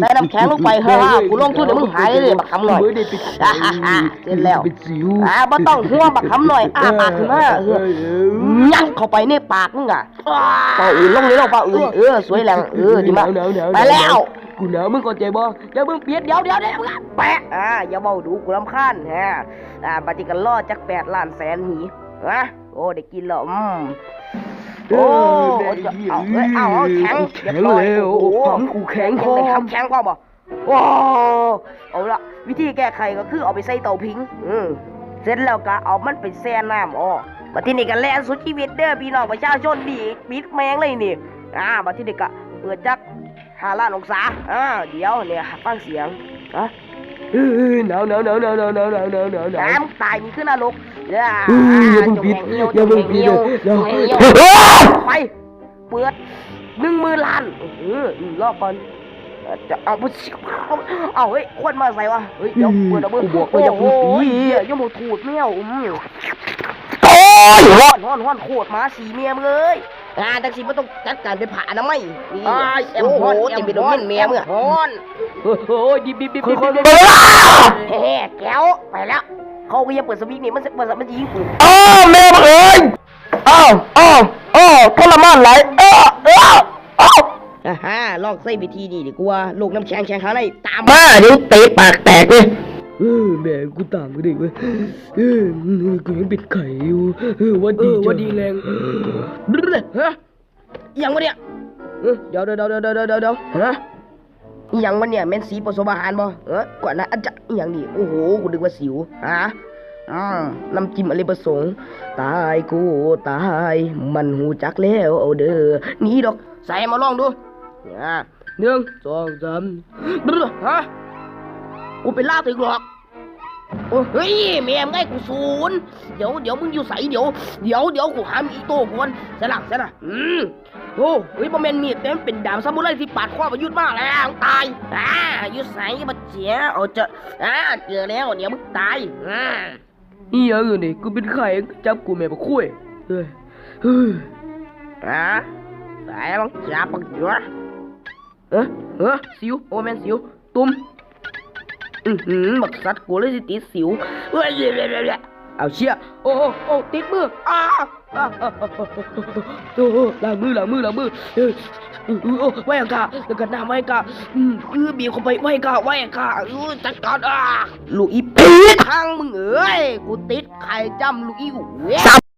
ใส่น้ำแข็งลงไปเฮ้ยกูลงทุนเดี๋ยวมึงหายเลยบักคำหน่อยอ่าฮ่าฮ่าเสร็จแล้วอ่าบ่ต้องห่วงบักคำหน่อยอ้าปากขึ้นมาเออยัดเข้าไปในปากมึงอะเป่าอื่นลงนี่ลงเป่าอื่นเออสวยแรงเออดีมากไปแล้วกูหนาวมึงเข้าใจบ่อย่ามึงเปียดเดี๋ยวเดี๋ยวเดี๋ยวแปะอ่าอย่าเบาดูกูรำคาญฮะอ่าปฏิกันรอจักแปดล้านแสนหนีนะโอ้ได้กินแล้วอืม โอ้จะเอาเอ้ยเอาเอาแข็งแข็งรียบร้อยแล้วโอ้โหของกูแข็งคยัองได้ทำแข็งกว่าบ่ว้าวเอาละวิธีแก้ไขก็คือเอาไปใส่เตาผิง อืมเสร็จแล้วก็เอามันไปแช่น้ำอ๋อมาที่นี่ก็แล่นสุดชีวิตเด้อพี่น้องประชาชนดีปิดแมงเลยนี่ อ่ามาที่นี่ก็เปิดจักห้าล้านองศาอ่าเดี๋ยวเนี่ยฟังเสียงอะ เออหนาวหนาวหนาวหนาวหนาวหนาวหนาวหนาวหนาวหนาวน้ำตายนี่คือนรกอย่าเอออย่าเพิ่งปิดอย่าเพิ่งปิดเหี่ยวเดี๋ยวเหี่ยวไปเปิดหนึ่งมื่นล้านเออรอบก่อนจะเอาไปเอาเฮ้ยควนมาใส่วะเฮ้ยเดี๋ยวเปิดเอาเบอร์กูบอกว่าอย่าเพิ่งปิดอยเหี้ยยังหมดถูดเมี่ยวอืมโอ้ยฮ้อนฮ้อนฮ้อนโคตรมาสีเมียมเลย งานจังสิมันต้องจัดการไปผ่านะไม่นี่อ้ายแอมโอ้โหฮ้อนจะไปโดนเงินเมียมึงอะฮ้อนโอ้โหดิบดิบดิบดิบดิบดิบเฮ้แก้วไปแล้วเขาก็ยังเปิดสวิตช์นี่มันจะมันจะมันจะยิงกูอ้าวแม่บังเอิญอ้าวอ้าวอ้าวทรมานไหลอ้าวอ้าวอ้าวอ่าฮะลองใส่วิธีนี้ดีกว่าลูกน้ำแข็งแข็งข้างในตามมาเดี๋ยวเตะปากแตกเลย เออแม่กูต่างกันดิเว้ยเออกูยังเป็นไข่อยู่เออวันดีวันดีแรงฮะอหยังวะเนี่ยเออเดี๋ยวเดี๋ยวเดี๋ยวเดี๋ยวเดี๋ยวเดี๋ยวเดี๋ยวฮะอหยังวะเนี่ยแม่นสีผสมอาหารบ่เออก่อนนะอาจจะอหยังนี่โอ้โหกูนึกว่าสิวฮะอืมน้ำจิ้มอะไรประสงค์ตายกูตาย มันหูจักแล้วเอาเด้อนี่ดอก ใส่มาลองดูอ่าหนึ่งสองสามฮะ กูเป็นล่าถึงหรอกโอ้เฮ้ยแม่มงไงกูศูนย์เดี๋ยวเดี๋ยวมึงอยู่ใสเดี๋ยวเดี๋ยวเดี๋ยวกูหามีอีโต้กวนเสร็จละเสร็จละอืมโอ้เฮ้ยบ่แม่นมีดแต่มันเป็นดาบซามูไรที่ปาดคอประยุทธ์มาแล้วตายอ่าอยู่ใสมาเจียเอาเจออ่าเจอแล้วเดี๋ยวมึงตายอ่าอีหยังอยู่นี่กูเป็นไข่จับกูแม่บักคุยเฮ้ยเฮ้ยอ่าใส่บังจับบังจัวเออเออสิวโอ้แม่นสิวตุ้ม อือหือบักสัตว์กูเลยสิติดสิวเฮ้ยเอาเชี่ยโอ้โอ้โอ้ติดมืออ้าาาาโอ้ล้างมือล้างมือล้างมือโอ้ไว้กะแล้วก็น้ำไว้กะอืมเออบีบเข้าไปไว้กะไว้กะเออจัดการอะลูกอีปีดทางมึงเอ้ยกูติดไข่จำลูกอีเว้ยซ้